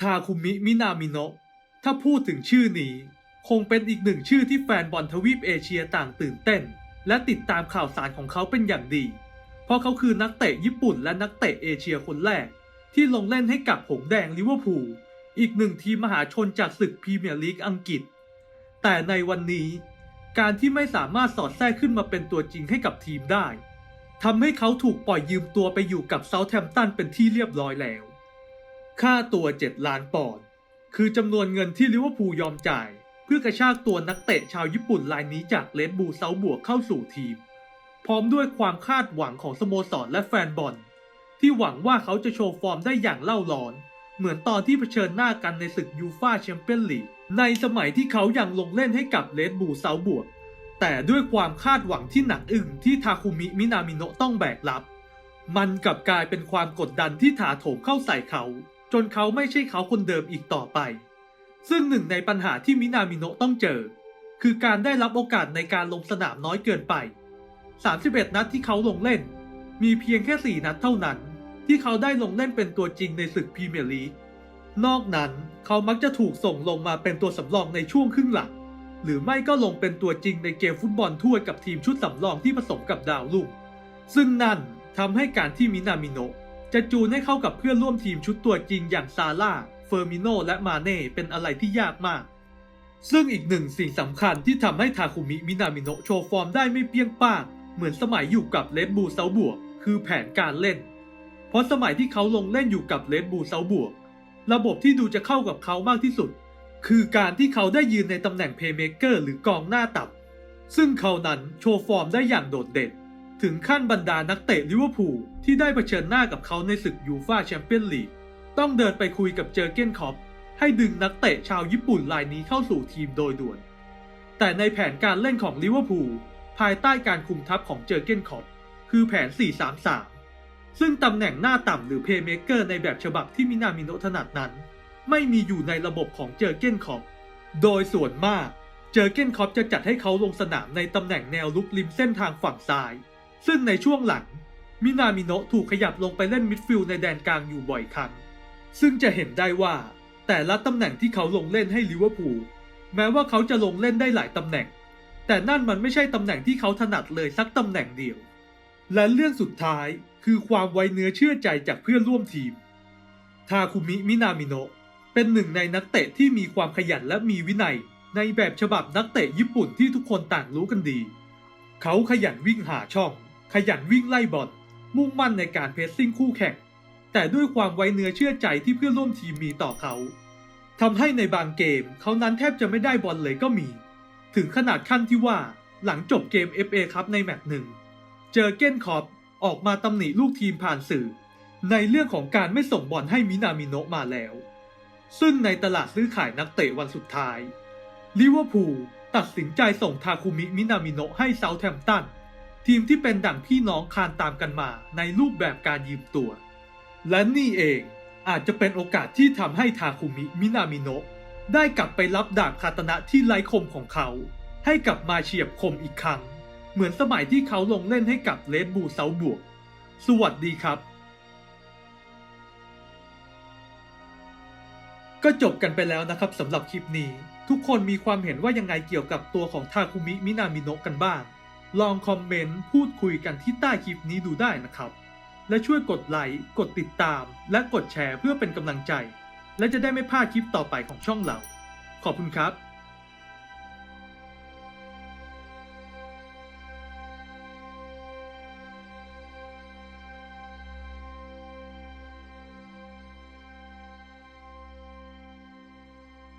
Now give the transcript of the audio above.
ทาคุมิมินามิโนะถ้าพูดถึงชื่อนี้ คงเป็นอีกหนึ่งชื่อที่แฟนบอลทวีปเอเชียต่างตื่นเต้น และติดตามข่าวสารของเขาเป็นอย่างดี เพราะเขาคือนักเตะญี่ปุ่นและนักเตะเอเชียคนแรก ที่ลงเล่นให้กับหงส์แดงลิเวอร์พูลอีกหนึ่งทีมมหาชนจากศึกพรีเมียร์ลีกอังกฤษ แต่ในวันนี้การที่ไม่สามารถสอดแทรกขึ้นมาเป็นตัวจริงให้กับทีมได้ทำให้เขาถูกปล่อยยืมตัวไปอยู่กับเซาท์แฮมป์ตันเป็นที่เรียบร้อยแล้ว ค่าตัว 7 ล้านปอนด์คือจำนวนเงินที่ลิเวอร์พูลยอมจ่าย เพื่อกระชากตัวนักเตะชาวญี่ปุ่นรายนี้จากเลดบูเซาบวกเข้าสู่ทีม พร้อมด้วยความคาดหวังของสโมสรและแฟนบอล ที่หวังว่าเขาจะโชว์ฟอร์มได้อย่างเล่าร้อน เหมือนตอนที่เผชิญหน้ากันในศึกยูฟาแชมเปี้ยนลีกในสมัยที่เขายังลงเล่นให้กับเลดบูเซาบวกแต่ด้วยความคาดหวังที่หนักอึ้งที่ทาคุมิมินามิโนะต้องแบกรับ มันกลับกลายเป็นความกดดันที่ถาโถมเข้าใส่เขา จนเขาไม่ใช่เขาคนเดิมอีกต่อไป ซึ่งหนึ่งในปัญหาที่มินามิโนะต้องเจอ คือการได้รับโอกาสในการลงสนามน้อยเกินไป 31 นัดที่เขาลงเล่น มีเพียงแค่ 4 นัดเท่านั้น ที่เขาได้ลงเล่นเป็นตัวจริงในศึกพรีเมียร์ลีก นอกนั้นเขามักจะถูกส่งลงมาเป็นตัวสำรองในช่วงครึ่งหลัง หรือไม่ก็ลงเป็นตัวจริงในเกมฟุตบอลถ้วกับทีมชุดสำรองที่ผสมกับดาวรุ่งซึ่งนั่นทำให้การที่มินามิโนะ จะจูนให้เข้ากับเพื่อนร่วมทีมชุดตัวจริงอย่างซาร่า เฟอร์มิโนและมาเน่เป็นอะไรที่ยากมาก ซึ่งอีกหนึ่งสิ่งสำคัญที่ทำให้ทาคุมิมินามิโนะโชว์ฟอร์มได้ไม่เปี้ยงป้าง เหมือนสมัยอยู่กับเลดบูเซาบวก คือแผนการเล่น เพราะสมัยที่เขาลงเล่นอยู่กับเลดบูเซาบวก ระบบที่ดูจะเข้ากับเขามากที่สุด คือการที่เขาได้ยืนในตำแหน่งเพย์เมเกอร์หรือกองหน้าต่ำซึ่งเขานั้นโชว์ฟอร์มได้อย่างโดดเด่น ถึงขั้นบรรดานักเตะลิเวอร์พูลที่ได้เผชิญหน้ากับเขาในศึกยูฟาแชมเปี้ยนลีกต้องเดินไปคุยกับเจอเก้นคอปให้ดึงนักเตะชาวญี่ปุ่นรายนี้เข้าสู่ทีมโดยด่วน แต่ในแผนการเล่นของลิเวอร์พูลภายใต้การคุมทัพของเจอเก้นคอปคือแผน 4-3-3 ซึ่งตำแหน่งหน้าต่ำหรือเพย์เมเกอร์ในแบบฉบับที่มินามิโนถนัดนั้น ไม่มีอยู่ในระบบของเจอเก้นคอปโดยส่วนมาก เจอเก้นคอปจะจัดให้เขาลงสนามในตำแหน่งแนวลุกริมเส้นทางฝั่งซ้าย ซึ่งในช่วงหลัง มินามิโนะถูกขยับลงไปเล่นมิดฟิลด์ในแดนกลางอยู่บ่อยครั้ง ซึ่งจะเห็นได้ว่า แต่ละตำแหน่งที่เขาลงเล่นให้ลิเวอร์พูลแม้ว่าเขาจะลงเล่นได้หลายตำแหน่ง แต่นั่นมันไม่ใช่ตำแหน่งที่เขาถนัดเลยสักตำแหน่งเดียว และเรื่องสุดท้ายคือความไวเนื้อเชื่อใจจากเพื่อนร่วมทีม ทาคุมิ มินามิโนะเป็นหนึ่งในนักเตะที่มีความขยันและมีวินัย ในแบบฉบับนักเตะญี่ปุ่นที่ทุกคนต่างรู้กันดี เขาขยันวิ่งหาช่อง ขยันวิ่งไล่บอลมุ่งมั่นในการเพรสซิ่งคู่แข่ง แต่ด้วยความไว้เนื้อเชื่อใจที่เพื่อนร่วมทีมมีต่อเขาทำให้ในบางเกมเขานั้นแทบจะไม่ได้บอลเลยก็มี ถึงขนาดขั้นที่ว่าหลังจบเกม FA ครับในแมตช์หนึ่ง เจอเก้นคอปออกมาตำหนิลูกทีมผ่านสื่อ ในเรื่องของการไม่ส่งบอลให้มินามิโนะมาแล้ว ซึ่งในตลาดซื้อขายนักเตะวันสุดท้ายลิเวอร์พูลตัดสินใจส่งทาคุมิมินามิโนะให้เซาท์แฮมป์ตัน ทีมที่เป็นดั่งพี่น้องคานตามกันมาในรูปแบบการยืมตัว และนี่เองอาจจะเป็นโอกาสที่ทำให้ทาคุมิมินามิโนะได้กลับไปรับดาบคาตนะที่ไร้คมของเขา ให้กลับมาเฉียบคมอีกครั้ง เหมือนสมัยที่เขาลงเล่นให้กับเลดบูเซาบวก สวัสดีครับ ก็จบกันไปแล้วนะครับสำหรับคลิปนี้ ทุกคนมีความเห็นว่ายังไงเกี่ยวกับตัวของทาคุมิมินามิโนะกันบ้าง ลองคอมเมนต์พูดคุยกันที่ใต้คลิปนี้ดูได้นะครับ และช่วยกดไลค์กดติดตาม และกดแชร์เพื่อเป็นกำลังใจ และจะได้ไม่พลาดคลิปต่อไปของช่องเรา ขอบคุณครับ